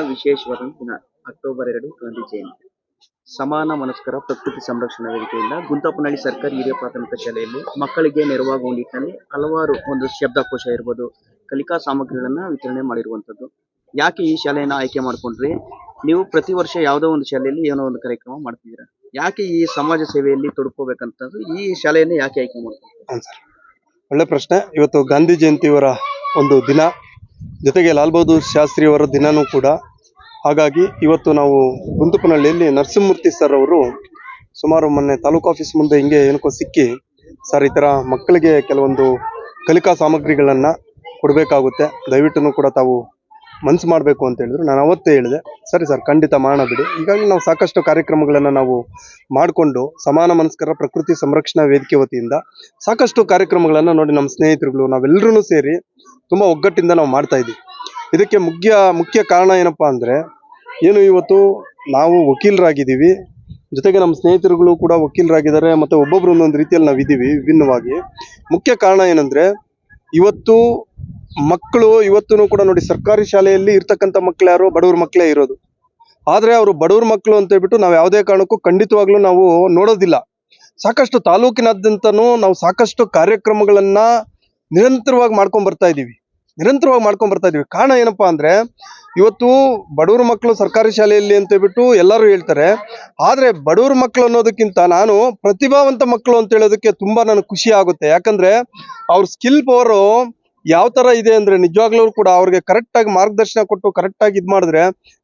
ವಿಶೇಷವಾದ ದಿನ, ಅಕ್ಟೋಬರ್ ಎರಡು, ಗಾಂಧಿ ಜಯಂತಿ. ಸಮಾನ ಮನಸ್ಕರ ಪ್ರಕೃತಿ ಸಂರಕ್ಷಣಾ ವೇದಿಕೆಯಿಂದ ಗುಂತಪ್ಪನಹಳ್ಳಿ ಸರ್ಕಾರಿ ಹಿರಿಯ ಪ್ರಾಥಮಿಕ ಶಾಲೆಯಲ್ಲಿ ಮಕ್ಕಳಿಗೆ ನೆರವಾಗುವ ನಿಟ್ಟಿನಲ್ಲಿ ಹಲವಾರು ಒಂದು ಶಬ್ದಕೋಶ ಇರ್ಬೋದು. ಕಲಿಕಾ ಸಾಮಗ್ರಿಗಳನ್ನ ವಿತರಣೆ ಮಾಡಿರುವಂತದ್ದು ಯಾಕೆ ಈ ಶಾಲೆಯನ್ನ ಆಯ್ಕೆ ಮಾಡ್ಕೊಂಡ್ರಿ? ನೀವು ಪ್ರತಿ ವರ್ಷ ಯಾವುದೋ ಒಂದು ಶಾಲೆಯಲ್ಲಿ ಏನೋ ಒಂದು ಕಾರ್ಯಕ್ರಮ ಮಾಡ್ತಿದ್ದೀರಾ? ಯಾಕೆ ಈ ಸಮಾಜ ಸೇವೆಯಲ್ಲಿ ತೊಡ್ಕೋಬೇಕಂತದ್ದು ಈ ಶಾಲೆಯನ್ನ ಯಾಕೆ ಆಯ್ಕೆ ಮಾಡ್ಕೊಂಡ್ರಿ? ಒಳ್ಳೆ ಪ್ರಶ್ನೆ. ಇವತ್ತು ಗಾಂಧಿ ಜಯಂತಿಯವರ ಒಂದು ದಿನ. ಜೊತೆಗೆ ಲಾಲ್ ಬಹದ್ದೂರ್ ಶಾಸ್ತ್ರಿಯವರ ದಿನನೂ ಕೂಡ. ಹಾಗಾಗಿ ಇವತ್ತು ನಾವು ಗುಂತುಪನಹಳ್ಳಿಯಲ್ಲಿ ನರಸಿಂಹಮೂರ್ತಿ ಸರ್ ಅವರು ಸುಮಾರು ಮೊನ್ನೆ ತಾಲೂಕು ಆಫೀಸ್ ಮುಂದೆ ಹಿಂಗೆ ಏನಕ್ಕೋ ಸಿಕ್ಕಿ, ಸರ್, ಈ ಥರ ಮಕ್ಕಳಿಗೆ ಕೆಲವೊಂದು ಕಲಿಕಾ ಸಾಮಗ್ರಿಗಳನ್ನು ಕೊಡಬೇಕಾಗುತ್ತೆ. ದಯವಿಟ್ಟು ಕೂಡ ತಾವು ಮನ್ಸು ಮಾಡಬೇಕು ಅಂತ ಹೇಳಿದ್ರು. ನಾನು ಅವತ್ತೇ ಹೇಳಿದೆ, ಸರಿ ಸರ್, ಖಂಡಿತ ಮಾಡೋಣ ಬಿಡಿ. ಈಗಾಗಲೇ ನಾವು ಸಾಕಷ್ಟು ಕಾರ್ಯಕ್ರಮಗಳನ್ನು ನಾವು ಮಾಡಿಕೊಂಡು ಸಮಾನ ಮನಸ್ಕರ ಪ್ರಕೃತಿ ಸಂರಕ್ಷಣಾ ವೇದಿಕೆ ವತಿಯಿಂದ ಸಾಕಷ್ಟು ಕಾರ್ಯಕ್ರಮಗಳನ್ನು ನೋಡಿ ನಮ್ಮ ಸ್ನೇಹಿತರುಗಳು ನಾವೆಲ್ಲರೂ ಸೇರಿ ತುಂಬ ಒಗ್ಗಟ್ಟಿಂದ ನಾವು ಮಾಡ್ತಾ ಇದ್ದೀವಿ. ಇದಕ್ಕೆ ಮುಖ್ಯ ಮುಖ್ಯ ಕಾರಣ ಏನಪ್ಪಾ ಅಂದರೆ, ಏನು ಇವತ್ತು ನಾವು ವಕೀಲರಾಗಿದ್ದೀವಿ. ಜೊತೆಗೆ ನಮ್ಮ ಸ್ನೇಹಿತರುಗಳು ಕೂಡ ವಕೀಲರಾಗಿದ್ದಾರೆ ಮತ್ತು ಒಬ್ಬೊಬ್ರು ಒಂದೊಂದು ರೀತಿಯಲ್ಲಿ ನಾವು ಇದ್ದೀವಿ ವಿಭಿನ್ನವಾಗಿ. ಮುಖ್ಯ ಕಾರಣ ಏನಂದರೆ, ಇವತ್ತು ಮಕ್ಕಳು ಇವತ್ತು ಕೂಡ ನೋಡಿ ಸರ್ಕಾರಿ ಶಾಲೆಯಲ್ಲಿ ಇರ್ತಕ್ಕಂಥ ಮಕ್ಕಳು ಯಾರು ಬಡವ್ರ ಮಕ್ಕಳೇ ಇರೋದು. ಆದರೆ ಅವರು ಬಡವ್ರ ಮಕ್ಕಳು ಅಂತ ಹೇಳ್ಬಿಟ್ಟು ನಾವು ಯಾವುದೇ ಕಾರಣಕ್ಕೂ ಖಂಡಿತವಾಗ್ಲೂ ನಾವು ನೋಡೋದಿಲ್ಲ. ಸಾಕಷ್ಟು ತಾಲೂಕಿನಾದ್ಯಂತನೂ ನಾವು ಸಾಕಷ್ಟು ಕಾರ್ಯಕ್ರಮಗಳನ್ನು ನಿರಂತರವಾಗಿ ಮಾಡ್ಕೊಂಡು ಬರ್ತಾ ಇದ್ದೀವಿ. ನಿರಂತರವಾಗಿ ಮಾಡ್ಕೊಂಡ್ ಬರ್ತಾ ಇದೀವಿ. ಕಾರಣ ಏನಪ್ಪಾ ಅಂದ್ರೆ, ಇವತ್ತು ಬಡವ್ರ ಮಕ್ಕಳು ಸರ್ಕಾರಿ ಶಾಲೆಯಲ್ಲಿ ಅಂತ ಹೇಳ್ಬಿಟ್ಟು ಎಲ್ಲರೂ ಹೇಳ್ತಾರೆ. ಆದ್ರೆ ಬಡವ್ರ ಮಕ್ಕಳು ಅನ್ನೋದಕ್ಕಿಂತ ನಾನು ಪ್ರತಿಭಾವಂತ ಮಕ್ಕಳು ಅಂತ ಹೇಳೋದಕ್ಕೆ ತುಂಬಾ ನನಗೆ ಖುಷಿ ಆಗುತ್ತೆ. ಯಾಕಂದ್ರೆ ಅವ್ರ ಸ್ಕಿಲ್ ಪವರು ಯಾವ ತರ ಇದೆ ಅಂದ್ರೆ ನಿಜವಾಗ್ಲೂ ಕೂಡ ಅವ್ರಿಗೆ ಕರೆಕ್ಟ್ ಆಗಿ ಮಾರ್ಗದರ್ಶನ ಕೊಟ್ಟು ಕರೆಕ್ಟ್ ಆಗಿ ಇದ್ ಮಾಡಿದ್ರೆ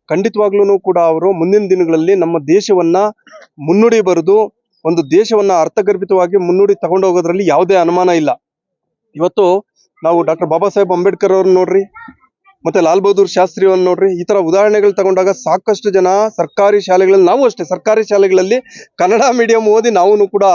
ಖಂಡಿತವಾಗ್ಲೂ ಕೂಡ ಅವರು ಮುಂದಿನ ದಿನಗಳಲ್ಲಿ ನಮ್ಮ ದೇಶವನ್ನ ಮುನ್ನುಡಿ ಬರೆದು, ಒಂದು ದೇಶವನ್ನ ಅರ್ಥಗರ್ಭಿತವಾಗಿ ಮುನ್ನುಡಿ ತಗೊಂಡೋಗೋದ್ರಲ್ಲಿ ಯಾವುದೇ ಅನುಮಾನ ಇಲ್ಲ. ಇವತ್ತು ನಾವು ಡಾಕ್ಟರ್ ಬಾಬಾ ಸಾಹೇಬ್ ಅಂಬೇಡ್ಕರ್ ಅವ್ರನ್ನ ನೋಡ್ರಿ, ಮತ್ತೆ ಲಾಲ್ ಬಹದ್ದೂರ್ ಶಾಸ್ತ್ರಿ ಅವ್ರನ್ನ ನೋಡ್ರಿ, ಈ ತರ ಉದಾಹರಣೆಗಳು ತಗೊಂಡಾಗ ಸಾಕಷ್ಟು ಜನ ಸರ್ಕಾರಿ ಶಾಲೆಗಳಲ್ಲಿ ನಾವು ಅಷ್ಟೇ ಸರ್ಕಾರಿ ಶಾಲೆಗಳಲ್ಲಿ ಕನ್ನಡ ಮೀಡಿಯಂ ಓದಿ ನಾವು ಕೂಡ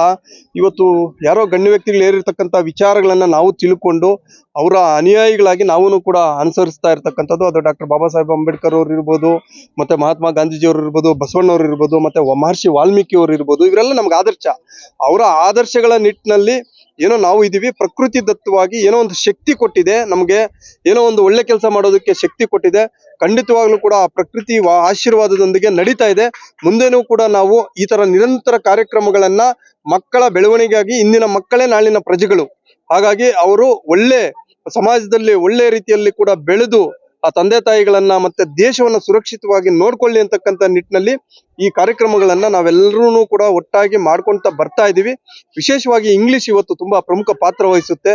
ಇವತ್ತು ಯಾರೋ ಗಣ್ಯ ವ್ಯಕ್ತಿಗಳು ಏರಿರ್ತಕ್ಕಂಥ ವಿಚಾರಗಳನ್ನ ನಾವು ತಿಳ್ಕೊಂಡು ಅವರ ಅನುಯಾಯಿಗಳಾಗಿ ನಾವು ಕೂಡ ಅನುಸರಿಸ್ತಾ ಇರ್ತಕ್ಕಂಥದ್ದು. ಅದು ಡಾಕ್ಟರ್ ಬಾಬಾ ಸಾಹೇಬ್ ಅಂಬೇಡ್ಕರ್ ಅವ್ರು ಇರ್ಬೋದು, ಮತ್ತೆ ಮಹಾತ್ಮ ಗಾಂಧೀಜಿಯವರು ಇರ್ಬೋದು ಬಸವಣ್ಣವ್ರು ಇರ್ಬೋದು, ಮತ್ತೆ ಮಹರ್ಷಿ ವಾಲ್ಮೀಕಿ ಅವರು ಇರ್ಬೋದು, ಇವರೆಲ್ಲ ನಮ್ಗೆ ಆದರ್ಶ. ಅವರ ಆದರ್ಶಗಳ ನಿಟ್ಟಿನಲ್ಲಿ ಏನೋ ನಾವು ಇದೀವಿ, ಪ್ರಕೃತಿ ದತ್ತವಾಗಿ ಏನೋ ಒಂದು ಶಕ್ತಿ ಕೊಟ್ಟಿದೆ, ನಮಗೆ ಏನೋ ಒಂದು ಒಳ್ಳೆ ಕೆಲಸ ಮಾಡೋದಕ್ಕೆ ಶಕ್ತಿ ಕೊಟ್ಟಿದೆ. ಖಂಡಿತವಾಗ್ಲೂ ಕೂಡ ಆ ಪ್ರಕೃತಿ ಆಶೀರ್ವಾದದೊಂದಿಗೆ ನಡೀತಾ ಇದೆ. ಮುಂದೆನೂ ಕೂಡ ನಾವು ಈ ತರ ನಿರಂತರ ಕಾರ್ಯಕ್ರಮಗಳನ್ನ ಮಕ್ಕಳ ಬೆಳವಣಿಗೆಗಾಗಿ ಇಂದಿನ ಮಕ್ಕಳೇ ನಾಳಿನ ಪ್ರಜೆಗಳು. ಹಾಗಾಗಿ ಅವರು ಒಳ್ಳೆ ಸಮಾಜದಲ್ಲಿ ಒಳ್ಳೆ ರೀತಿಯಲ್ಲಿ ಕೂಡ ಬೆಳೆದು ಆ ತಂದೆ ತಾಯಿಗಳನ್ನ ಮತ್ತೆ ದೇಶವನ್ನ ಸುರಕ್ಷಿತವಾಗಿ ನೋಡ್ಕೊಳ್ಳಿ ಅಂತಕ್ಕಂಥ ನಿಟ್ಟಿನಲ್ಲಿ ಈ ಕಾರ್ಯಕ್ರಮಗಳನ್ನ ನಾವೆಲ್ಲರೂ ಕೂಡ ಒಟ್ಟಾಗಿ ಮಾಡ್ಕೊಂತ ಬರ್ತಾ ಇದೀವಿ. ವಿಶೇಷವಾಗಿ ಇಂಗ್ಲಿಷ್ ಇವತ್ತು ತುಂಬಾ ಪ್ರಮುಖ ಪಾತ್ರ ವಹಿಸುತ್ತೆ.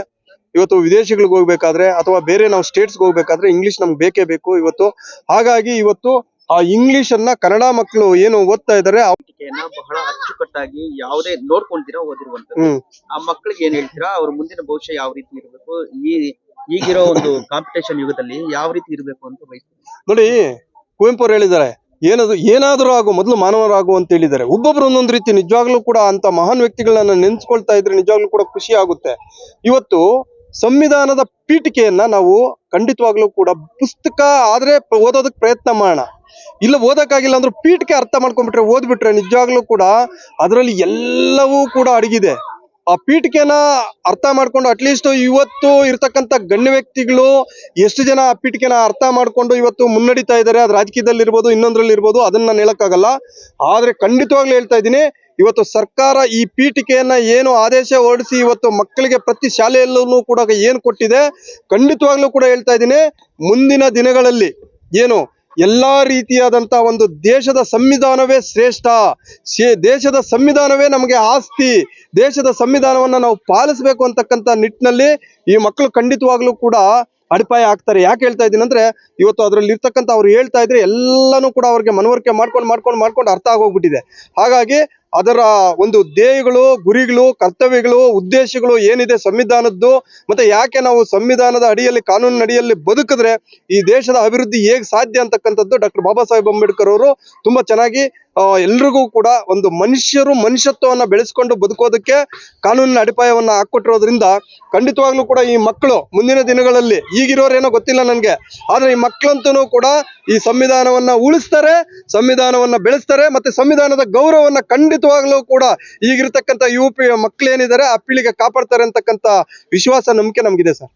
ಇವತ್ತು ವಿದೇಶಗಳಿಗೆ ಹೋಗ್ಬೇಕಾದ್ರೆ ಅಥವಾ ಬೇರೆ ನಾವು ಸ್ಟೇಟ್ಸ್ಗೆ ಹೋಗ್ಬೇಕಾದ್ರೆ ಇಂಗ್ಲಿಷ್ ನಮ್ಗೆ ಬೇಕೇ ಬೇಕು ಇವತ್ತು. ಹಾಗಾಗಿ ಇವತ್ತು ಆ ಇಂಗ್ಲಿಷ್ ಅನ್ನ ಕನ್ನಡ ಮಕ್ಕಳು ಏನು ಓದ್ತಾ ಇದ್ದಾರೆ ವೇದಿಕೆಯನ್ನ ಬಹಳ ಅಚ್ಚುಕಟ್ಟಾಗಿ ಯಾವುದೇ ನೋಡ್ಕೊಂತೀರಾ ಓದಿರುವಂತ ಆ ಮಕ್ಕಳಿಗೆ ಏನ್ ಹೇಳ್ತೀರಾ? ಅವ್ರ ಮುಂದಿನ ಭವಿಷ್ಯ ಯಾವ ರೀತಿ ಇರಬೇಕು? ಈ ಈಗಿರೋ ಒಂದು ಕಾಂಪಿಟೇಷನ್ ಯುಗದಲ್ಲಿ ಯಾವ ರೀತಿ ಇರಬೇಕು ಅಂತ ಬಯಸ್ತೀನಿ ನೋಡಿ, ಕುವೆಂಪು ಅವ್ರು ಹೇಳಿದ್ದಾರೆ, ಏನದು, ಏನಾದರೂ ಆಗು, ಮೊದಲು ಮಾನವರಾಗು ಅಂತ ಹೇಳಿದ್ದಾರೆ. ಒಬ್ಬೊಬ್ರು ಒಂದೊಂದು ರೀತಿ ನಿಜವಾಗ್ಲೂ ಕೂಡ ಅಂತ ಮಹಾನ್ ವ್ಯಕ್ತಿಗಳನ್ನ ನೆನ್ಸ್ಕೊಳ್ತಾ ಇದ್ರೆ ನಿಜವಾಗ್ಲೂ ಕೂಡ ಖುಷಿ ಆಗುತ್ತೆ. ಇವತ್ತು ಸಂವಿಧಾನದ ಪೀಠಿಕೆಯನ್ನ ನಾವು ಖಂಡಿತವಾಗ್ಲೂ ಕೂಡ ಪುಸ್ತಕ ಆದ್ರೆ ಓದೋದಕ್ಕೆ ಪ್ರಯತ್ನ ಮಾಡೋಣ. ಇಲ್ಲ, ಓದಕ್ಕಾಗಿಲ್ಲ ಅಂದ್ರೆ ಪೀಠಿಕೆ ಅರ್ಥ ಮಾಡ್ಕೊಂಡ್ಬಿಟ್ರೆ ಓದ್ಬಿಟ್ರೆ ನಿಜವಾಗ್ಲೂ ಕೂಡ ಅದರಲ್ಲಿ ಎಲ್ಲವೂ ಕೂಡ ಅಡಗಿದೆ. ಆ ಪೀಠಿಕೆನ ಅರ್ಥ ಮಾಡ್ಕೊಂಡು ಅಟ್ಲೀಸ್ಟ್ ಇವತ್ತು ಇರ್ತಕ್ಕಂಥ ಗಣ್ಯ ವ್ಯಕ್ತಿಗಳು ಎಷ್ಟು ಜನ ಆ ಪೀಠಿಕೆನ ಅರ್ಥ ಮಾಡ್ಕೊಂಡು ಇವತ್ತು ಮುನ್ನಡೀತಾ ಇದ್ದಾರೆ, ಅದು ರಾಜಕೀಯದಲ್ಲಿ ಇರ್ಬೋದು ಇನ್ನೊಂದ್ರಲ್ಲಿ ಇರ್ಬೋದು ಅದನ್ನ ನಾನು ಹೇಳಕ್ಕಾಗಲ್ಲ. ಆದ್ರೆ ಖಂಡಿತವಾಗ್ಲೂ ಹೇಳ್ತಾ ಇದ್ದೀನಿ, ಇವತ್ತು ಸರ್ಕಾರ ಈ ಪೀಠಿಕೆಯನ್ನ ಏನು ಆದೇಶ ಹೊರಡಿಸಿ ಇವತ್ತು ಮಕ್ಕಳಿಗೆ ಪ್ರತಿ ಶಾಲೆಯಲ್ಲೂ ಕೂಡ ಏನು ಕೊಟ್ಟಿದೆ ಖಂಡಿತವಾಗ್ಲೂ ಕೂಡ ಹೇಳ್ತಾ ಇದ್ದೀನಿ, ಮುಂದಿನ ದಿನಗಳಲ್ಲಿ ಏನು ಎಲ್ಲಾ ರೀತಿಯಾದಂತ ಒಂದು ದೇಶದ ಸಂವಿಧಾನವೇ ಶ್ರೇಷ್ಠ. ದೇಶದ ಸಂವಿಧಾನವೇ ನಮಗೆ ಆಸ್ತಿ. ದೇಶದ ಸಂವಿಧಾನವನ್ನ ನಾವು ಪಾಲಿಸಬೇಕು ಅಂತಕ್ಕಂಥ ನಿಟ್ಟಿನಲ್ಲಿ ಈ ಮಕ್ಕಳು ಖಂಡಿತವಾಗ್ಲೂ ಕೂಡ ಅಡಿಪಾಯ ಆಗ್ತಾರೆ ಯಾಕೆ ಹೇಳ್ತಾ ಇದ್ದೀನಿ ಅಂದ್ರೆ, ಇವತ್ತು ಅದರಲ್ಲಿ ಇರ್ತಕ್ಕಂಥ ಅವ್ರು ಹೇಳ್ತಾ ಇದ್ರೆ ಎಲ್ಲನೂ ಕೂಡ ಅವ್ರಿಗೆ ಮನವರಿಕೆ ಮಾಡ್ಕೊಂಡು ಮಾಡ್ಕೊಂಡು ಮಾಡ್ಕೊಂಡು ಅರ್ಥ ಆಗೋಗ್ಬಿಟ್ಟಿದೆ. ಹಾಗಾಗಿ ಅದರ ಒಂದು ಧ್ಯೇಯಗಳು ಗುರಿಗಳು, ಕರ್ತವ್ಯಗಳು, ಉದ್ದೇಶಗಳು ಏನಿದೆ ಸಂವಿಧಾನದ್ದು? ಮತ್ತೆ ಯಾಕೆ ನಾವು ಸಂವಿಧಾನದ ಅಡಿಯಲ್ಲಿ, ಕಾನೂನಿನ ಅಡಿಯಲ್ಲಿ ಬದುಕಿದ್ರೆ ಈ ದೇಶದ ಅಭಿವೃದ್ಧಿ ಹೇಗೆ ಸಾಧ್ಯ ಅಂತಕ್ಕಂಥದ್ದು ಡಾಕ್ಟರ್ ಬಾಬಾ ಸಾಹೇಬ್ ಅಂಬೇಡ್ಕರ್ ಅವರು ತುಂಬಾ ಚೆನ್ನಾಗಿ ಎಲ್ರಿಗೂ ಕೂಡ ಒಂದು ಮನುಷ್ಯರು ಮನುಷ್ಯತ್ವವನ್ನ ಬೆಳೆಸ್ಕೊಂಡು ಬದುಕೋದಕ್ಕೆ ಕಾನೂನಿನ ಅಡಿಪಾಯವನ್ನ ಹಾಕ್ಕೊಟ್ಟಿರೋದ್ರಿಂದ ಖಂಡಿತವಾಗ್ಲೂ ಕೂಡ ಈ ಮಕ್ಕಳು ಮುಂದಿನ ದಿನಗಳಲ್ಲಿ ಈಗಿರೋರೇನೋ ಗೊತ್ತಿಲ್ಲ ನನಗೆ, ಆದ್ರೆ ಈ ಮಕ್ಕಳಂತೂ ಕೂಡ ಈ ಸಂವಿಧಾನವನ್ನ ಉಳಿಸ್ತಾರೆ, ಸಂವಿಧಾನವನ್ನ ಬೆಳೆಸ್ತಾರೆ, ಮತ್ತೆ ಸಂವಿಧಾನದ ಗೌರವವನ್ನ ಖಂಡಿತವಾಗ್ಲೂ ಕೂಡ ಈಗಿರ್ತಕ್ಕಂಥ ಪಿ ಏನಿದ್ದಾರೆ ಆ ಪೀಳಿಗೆ ಕಾಪಾಡ್ತಾರೆ ಅಂತಕ್ಕಂತ ವಿಶ್ವಾಸ ನಂಬಿಕೆ ನಮಗಿದೆ ಸರ್.